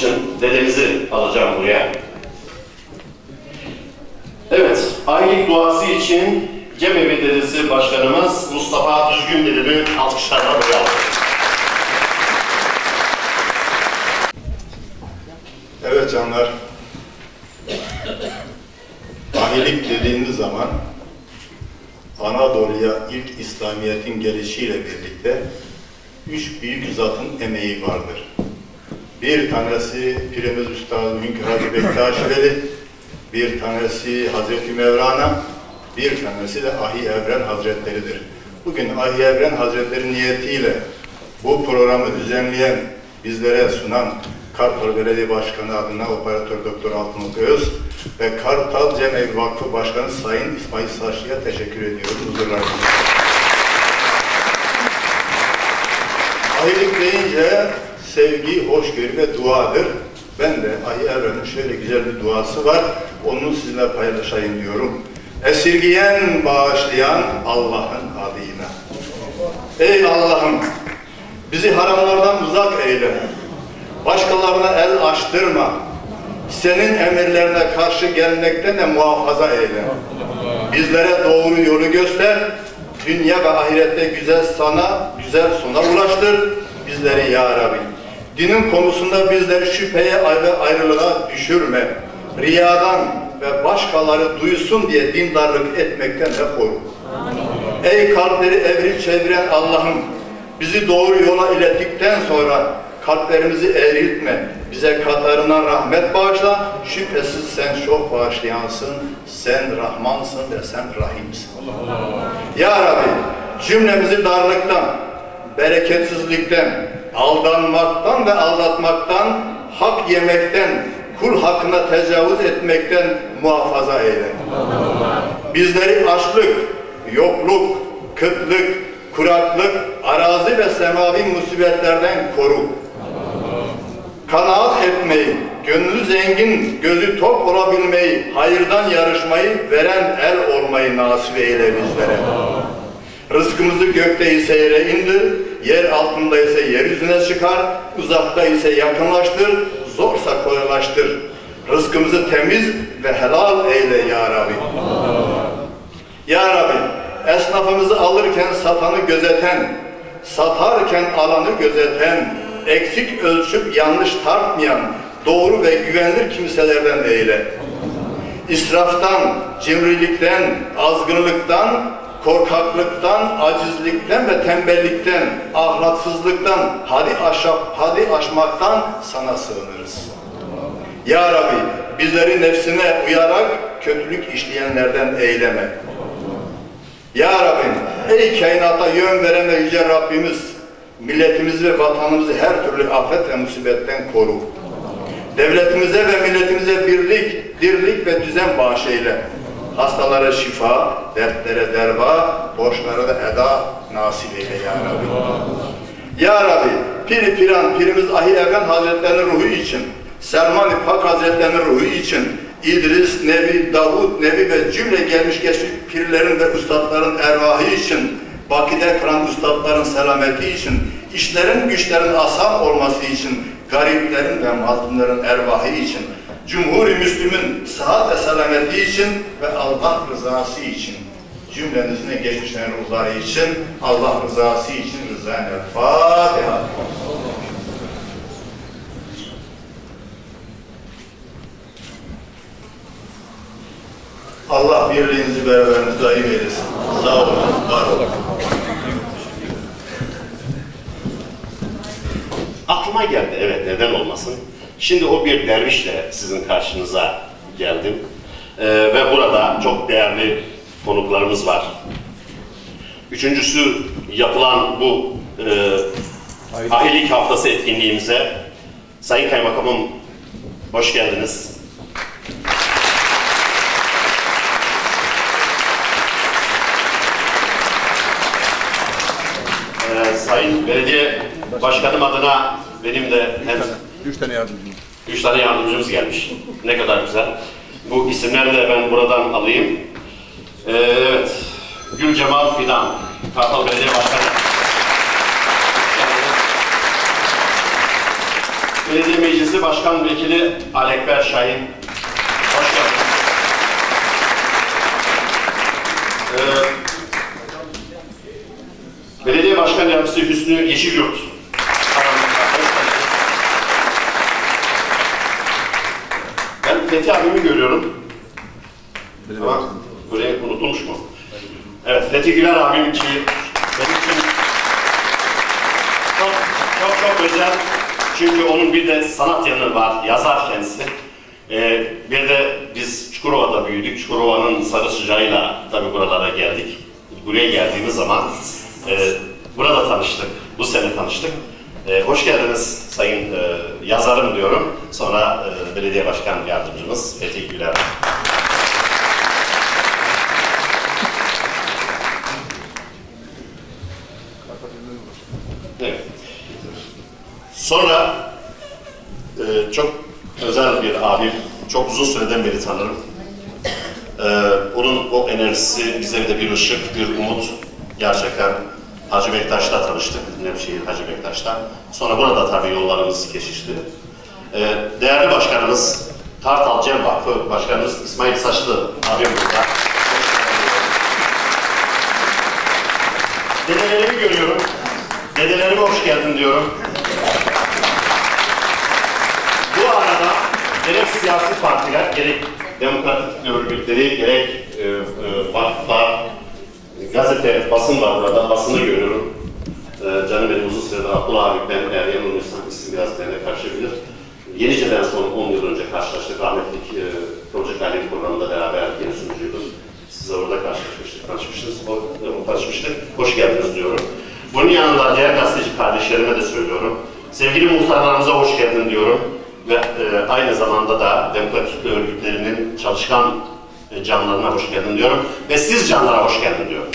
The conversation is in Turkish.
için dedemizi alacağım buraya. Evet, aylık duası için Cemevi Dedesi Başkanımız Mustafa Düzgün dedemi alkışlarla buraya. Evet canlar. Ahilik dediğimiz zaman Anadolu'ya ilk İslamiyet'in gelişiyle birlikte üç büyük zatın emeği vardır. Bir tanesi Pirimiz Üstad Hünkar Hacı Bektaş Veli, bir tanesi Hazreti Mevlana, bir tanesi de Ahi Evren Hazretleridir. Bugün Ahi Evren Hazretleri niyetiyle bu programı düzenleyen, bizlere sunan Kartal Belediye Başkanı adına Operatör Doktor Altınok Öz ve Kartal Cemevi Vakfı Başkanı Sayın İsmail Saçlı'ya teşekkür ediyorum huzurlarınızda. Ahilik deyince sevgi, hoşgörü ve duadır. Ben de Ahi Evren'in şöyle güzel bir duası var. Onu sizinle paylaşayım diyorum. Esirgiyen, bağışlayan Allah'ın adıyla. Ey Allah'ım! Bizi haramlardan uzak eyle. Başkalarına el açtırma. Senin emirlerine karşı gelmekten de muhafaza eyle. Bizlere doğru yolu göster. Dünya ve ahirette güzel sana, güzel sona ulaştır. Bizleri ya Rabbi. Dinin konusunda bizleri şüpheye ve ayrılığa düşürme. Riyadan ve başkaları duysun diye dindarlık etmekten de koru. Ey kalpleri evril çeviren Allah'ım, bizi doğru yola ilettikten sonra kalplerimizi eğriltme. Bize katarına rahmet bağışla. Şüphesiz sen çok bağışlayansın. Sen Rahmansın ve sen Rahimsin. Ya Rabbi cümlemizi darlıktan, bereketsizlikten, aldanmaktan ve aldatmaktan, hak yemekten, kul hakkına tecavüz etmekten muhafaza eyle. Bizleri açlık, yokluk, kıtlık, kuraklık, arazi ve semavi musibetlerden koru. Kanaat etmeyi, gönlü zengin, gözü tok olabilmeyi, hayırdan yarışmayı, veren el olmayı nasip eyle bizlere. Rızkımızı gökte ise yere indir, yer altında ise yeryüzüne çıkar, uzakta ise yakınlaştır, zorsa kolaylaştır. Rızkımızı temiz ve helal eyle ya Rabbi. Ya Rabbi, esnafımızı alırken satanı gözeten, satarken alanı gözeten, eksik ölçüp yanlış tartmayan, doğru ve güvenilir kimselerden eyle. İsraftan, cimrilikten, azgınlıktan, korkaklıktan, acizlikten ve tembellikten, ahlaksızlıktan, hadi aşap, hadi aşmaktan sana sığınırız. Ya Rabbi, bizleri nefsine uyarak kötülük işleyenlerden eyleme. Ya Rabbim, ey kainata yön veren ve yüce Rabbimiz, milletimizi ve vatanımızı her türlü afet ve musibetten koru. Devletimize ve milletimize birlik, dirlik ve düzen bağışeyle. Hastalara şifa, dertlere derva, borçlara da eda nasip eyle ya Rabbi. Ya Rabbi, Piri Piran, Pirimiz Ahi Evren Hazretlerinin ruhu için, Selman-ı Pak Hazretlerinin ruhu için, İdris, Nebi, Davud, Nebi ve cümle gelmiş geçmiş pirlerin ve üstadların ervahı için, Bakide kıran üstadların selameti için, işlerin güçlerin asan olması için, gariplerin ve mazlumların ervahı için, Cumhur-i Müslüm'ün sıhhat ve selameti için ve Allah rızası için, cümlenizin geçmişlerin ruhları için, Allah rızası için rızayla Fatiha. Allah birliğinizi beraberinizi daim eylesin. Sağ olun, var olun. Aklıma geldi, evet neden olmasın. Şimdi o bir dervişle sizin karşınıza geldim. Ee, ve burada çok değerli konuklarımız var. Üçüncüsü yapılan bu e, ahilik haftası etkinliğimize Sayın Kaymakamım hoş geldiniz. Ee, Sayın Belediye Başkanım adına benim de hem Üç tane yardımcım. Üç tane yardımcımız gelmiş. Ne kadar güzel. Bu isimleri de ben buradan alayım. Ee, evet. Gül Cemal Fidan, Kartal Belediye Başkanı. Belediye Meclisi Başkan Vekili Alekber Şahin. Hoş geldiniz. Ee, Belediye Başkan Yardımcısı Hüsnü Yeşilyurt. Aramızda. Hoş geldiniz. Ben Fethi abimi görüyorum. Ama buraya unutulmuş mu? Evet, Fethi Güler abim ki benim için çok çok çok özel. Çünkü onun bir de sanat yanı var, yazar kendisi. Ee, bir de biz Çukurova'da büyüdük. Çukurova'nın sarı sıcağıyla tabii buralara geldik. Buraya geldiğimiz zaman e, burada tanıştık. Bu sene tanıştık. E, hoş geldiniz sayın e, yazarım diyorum. Sonra e, belediye başkan yardımcımız Fethi Güler. Sonra e, çok özel bir abim, çok uzun süreden beri tanırım. E, onun o enerjisi bize de bir ışık, bir umut gerçekten Hacı Bektaş'ta tanıştık, Nevşehir Hacı Bektaş'ta. Sonra burada tabii yollarımız kesişti. E, değerli başkanımız, Kartal Cem Vakfı Başkanımız İsmail Saçlı abim burada. Dedelerimi görüyorum. Dedelerime hoş geldin diyorum. Bu arada gerek siyasi partiler, gerek demokratik örgütleri, gerek e, e, vakıflar, gazete, basın var zamanda da demokratik örgütlerinin çalışkan e, canlarına hoş geldin diyorum. Ve siz canlara hoş geldin diyorum.